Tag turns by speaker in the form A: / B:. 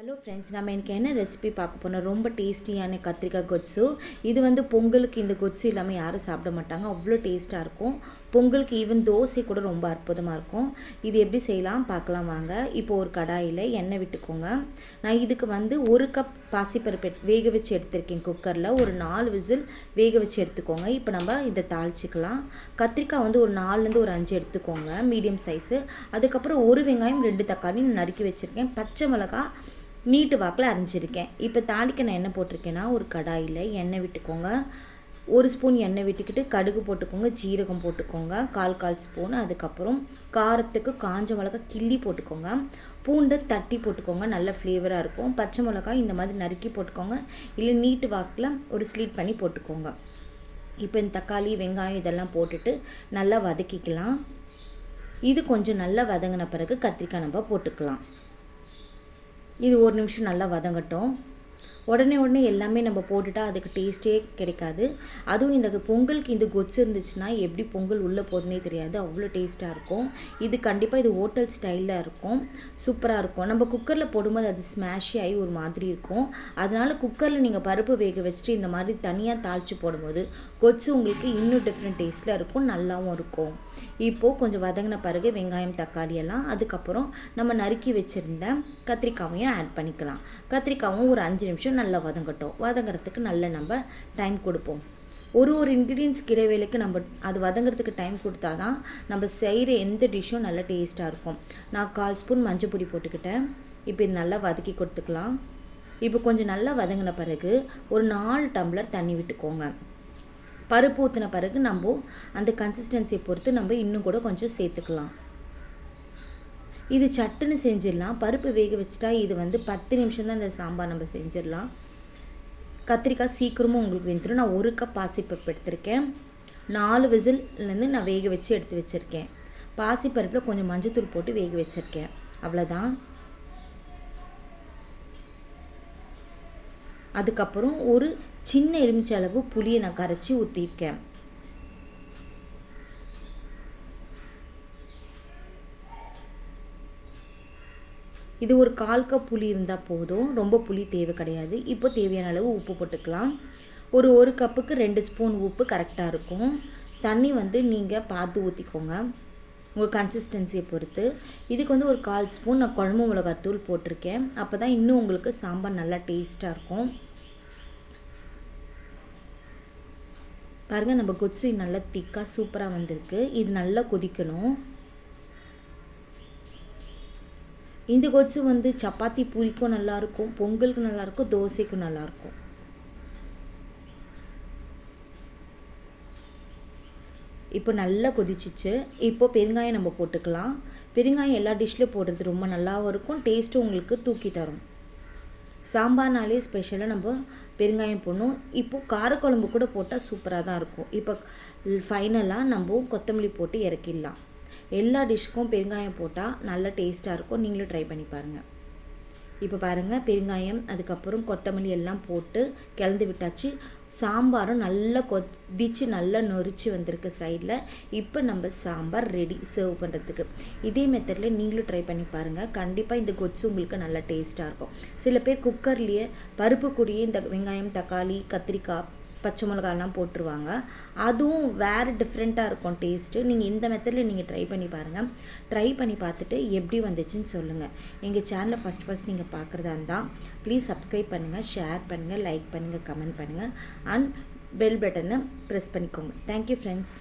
A: Hello friends நம்ம எனக்கு என்ன ரெசிபி பார்க்க போனோம் ரொம்ப டேஸ்டியான கத்திரிக்காய் கொத்ஸு இது வந்து பொங்கலுக்கு இந்த கொட்ஸு இல்லாமல் யாரும் சாப்பிட மாட்டாங்க. அவ்வளோ டேஸ்ட்டாக இருக்கும். பொங்கலுக்கு ஈவன் தோசை கூட ரொம்ப அற்புதமாக இருக்கும். இது எப்படி செய்யலாம்? பார்க்கலாம் வாங்க. இப்போ ஒரு கடாயில் எண்ணெய் விட்டுக்கோங்க. நான் இதுக்கு வந்து ஒரு கப் பாசிப்பருப்பு வேக வச்சு எடுத்திருக்கேன் குக்கரில் ஒரு நாலு விசில் வேக வச்சு எடுத்துக்கோங்க. இப்போ நம்ம இதை தாளிச்சிக்கலாம். கத்திரிக்காய் வந்து ஒரு நாலுலேருந்து ஒரு அஞ்சு எடுத்துக்கோங்க. மீடியம் சைஸு அதுக்கப்புறம் ஒரு வெங்காயம் ரெண்டு தக்காளி நான் நறுக்கி வச்சுருக்கேன். பச்சை மிளகாய் நீட்டு வாக்கில் அரைஞ்சிருக்கேன். இப்போ தாளிக்க நான் என்ன போட்டிருக்கேன்னா ஒரு கடாயில் எண்ணெய் விட்டுக்கோங்க. ஒரு ஸ்பூன் எண்ணெய் விட்டுக்கிட்டு கடுகு போட்டுக்கோங்க ஜீரகம் போட்டுக்கோங்க கால் கால் ஸ்பூன் அதுக்கப்புறம் காரத்துக்கு காஞ்ச மிளகாய் கிள்ளி போட்டுக்கோங்க. பூண்டை தட்டி போட்டுக்கோங்க நல்ல ஃப்ளேவராக இருக்கும். பச்சை மிளகாய் இந்த மாதிரி நறுக்கி போட்டுக்கோங்க. இல்லை நீட்டு வாக்கில் ஒரு ஸ்லீட் பண்ணி போட்டுக்கோங்க. இப்போ இந்த தக்காளி வெங்காயம் இதெல்லாம் போட்டுட்டு நல்லா வதக்கிக்கலாம். இது கொஞ்சம் நல்லா வதங்கின பிறகு கத்திரிக்காய் நம்ம போட்டுக்கலாம். இது ஒரு நிமிஷம் நல்லா வதங்கட்டும். உடனே உடனே எல்லாமே நம்ம போட்டுட்டால் அதுக்கு டேஸ்ட்டே கிடைக்காது. அதுவும் இந்த பொங்கலுக்கு இந்த கொச்சு இருந்துச்சுன்னா எப்படி பொங்கல் உள்ளே போதுனே தெரியாது. அவ்வளோ டேஸ்ட்டாக இருக்கும். இது கண்டிப்பாக இது ஹோட்டல் ஸ்டைலில் இருக்கும். சூப்பராக இருக்கும். நம்ம குக்கரில் போடும்போது அது ஸ்மாஷி ஆகி ஒரு மாதிரி இருக்கும். அதனால் குக்கரில் நீங்கள் பருப்பு வேக வச்சுட்டு இந்த மாதிரி தனியாக தாளித்து போடும்போது கொச்சு உங்களுக்கு இன்னும் டிஃப்ரெண்ட் டேஸ்ட்டில் இருக்கும். நல்லாவும் இருக்கும். இப்போது கொஞ்சம் வதங்கின பிறகு வெங்காயம் தக்காளி எல்லாம். அதுக்கப்புறம் நம்ம நறுக்கி வச்சுருந்த கத்திரிக்காவையும் ஆட் பண்ணிக்கலாம். கத்திரிக்காவும் ஒரு அஞ்சு நிமிஷம் நல்லா வதங்கட்டும் வதங்குறதுக்கு நல்ல நம்ம டைம் கொடுப்போம். ஒரு ஒரு இன்க்ரீடியன்ஸ் இடைவேளைக்கு நம்ம அது வதங்குறதுக்கு டைம் கொடுத்தா தான் நம்ம செய்கிற எந்த டிஷ்ஷும் நல்ல டேஸ்ட்டாக இருக்கும். நான் கால் ஸ்பூன் மஞ்சள் பொடி போட்டுக்கிட்டேன். இப்போ இது நல்லா வதக்கி கொடுத்துக்கலாம். இப்போ கொஞ்சம் நல்லா வதங்கின பிறகு ஒரு நாலு டம்ளர் தண்ணி விட்டுக்கோங்க. பருப்பு ஊற்றின பிறகு நம்ம அந்த கன்சிஸ்டன்சியை பொறுத்து நம்ம இன்னும் கூட கொஞ்சம் சேர்த்துக்கலாம். இது சட்டுன்னு செஞ்சிடலாம். பருப்பு வேக வச்சுட்டா இது வந்து பத்து நிமிஷம் தான் இந்த சாம்பார் நம்ம செஞ்சிடலாம். கத்திரிக்காய் சீக்கிரமும் உங்களுக்கு வெந்துடும் நான் ஒரு கப் பாசிப்பருப்பு எடுத்திருக்கேன். நாலு விசில்லேருந்து நான் வேக வச்சு எடுத்து வச்சுருக்கேன். பாசிப்பருப்பில் கொஞ்சம் மஞ்சத்தூள் போட்டு வேக வச்சுருக்கேன். அவ்வளோதான். அதுக்கப்புறம் ஒரு சின்ன எலுமிச்சை அளவு புளியை நான் கரைச்சி ஊற்றிருக்கேன் இது ஒரு கால் கப் புளி இருந்தால் போதும். ரொம்ப புளி தேவை கிடையாது. இப்போ தேவையான அளவு உப்பு போட்டுக்கலாம். ஒரு ஒரு கப்புக்கு ரெண்டு ஸ்பூன் உப்பு கரெக்டாக இருக்கும். தண்ணி வந்து நீங்கள் பார்த்து ஊற்றிக்கோங்க உங்கள் கன்சிஸ்டன்சியை பொறுத்து. இதுக்கு வந்து ஒரு கால் ஸ்பூன் நான் குழம்பு மிளகாத்தூள் போட்டிருக்கேன். அப்போ தான் இன்னும் உங்களுக்கு சாம்பார் நல்லா டேஸ்ட்டாக இருக்கும். பாருங்கள் நம்ம கொச்சி நல்லா திக்காக சூப்பராக வந்திருக்கு. இது நல்லா கொதிக்கணும். இந்த கொச்சு வந்து சப்பாத்தி பூரிக்கும் நல்லாயிருக்கும் பொங்கலுக்கு நல்லாயிருக்கும் தோசைக்கும் நல்லாயிருக்கும் இப்போ நல்லா கொதிச்சிச்சு. இப்போ பெருங்காயம் நம்ம போட்டுக்கலாம். பெருங்காயம் எல்லா டிஷ்லேயும் போடுறது ரொம்ப நல்லாவும் இருக்கும். டேஸ்ட்டும் உங்களுக்கு தூக்கி தரும். சாம்பார்னாலே ஸ்பெஷலாக நம்ம பெருங்காயம் போடணும். இப்போது காரக்குழம்பு கூட போட்டால் சூப்பராக தான் இருக்கும். இப்போ ஃபைனலாக நம்ம கொத்தமல்லி போட்டு இறக்கிடலாம். எல்லா டிஷ்க்கும் பெருங்காயம் போட்டால் நல்ல டேஸ்ட்டாக இருக்கும். நீங்களும் ட்ரை பண்ணி பாருங்கள் இப்போ பாருங்கள் பெருங்காயம் அதுக்கப்புறம் கொத்தமல்லி எல்லாம் போட்டு கிளந்து விட்டாச்சு. சாம்பாரும் நல்லா கொதிச்சு நல்லா நொறிச்சு வந்திருக்கு சைடில் இப்போ நம்ம சாம்பார் ரெடி சர்வ் பண்ணுறதுக்கு இதே மெத்தடில் நீங்களும் ட்ரை பண்ணி பாருங்கள் கண்டிப்பாக இந்த கொச்சு உங்களுக்கு நல்லா டேஸ்ட்டாக இருக்கும். சில பேர் குக்கர்லேயே பருப்பு கூடயே இந்த வெங்காயம் தக்காளி கத்திரிக்காய் பச்சை மிளகாலாம் போட்டுருவாங்க. அதுவும் வேறு டிஃப்ரெண்ட்டாக இருக்கும் டேஸ்ட்டு நீங்கள் இந்த மெத்தடில் நீங்கள் ட்ரை பண்ணி பாருங்கள் ட்ரை பண்ணி பார்த்துட்டு எப்படி வந்துச்சுன்னு சொல்லுங்கள் எங்கள் சேனலை ஃபஸ்ட் ஃபஸ்ட் நீங்கள் பார்க்குறதா இருந்தால் ப்ளீஸ் சப்ஸ்கிரைப் பண்ணுங்கள் ஷேர் பண்ணுங்கள் லைக் பண்ணுங்கள் கமெண்ட் பண்ணுங்கள் அண்ட் பெல் பட்டனை ப்ரெஸ் பண்ணிக்கோங்க. Thank you friends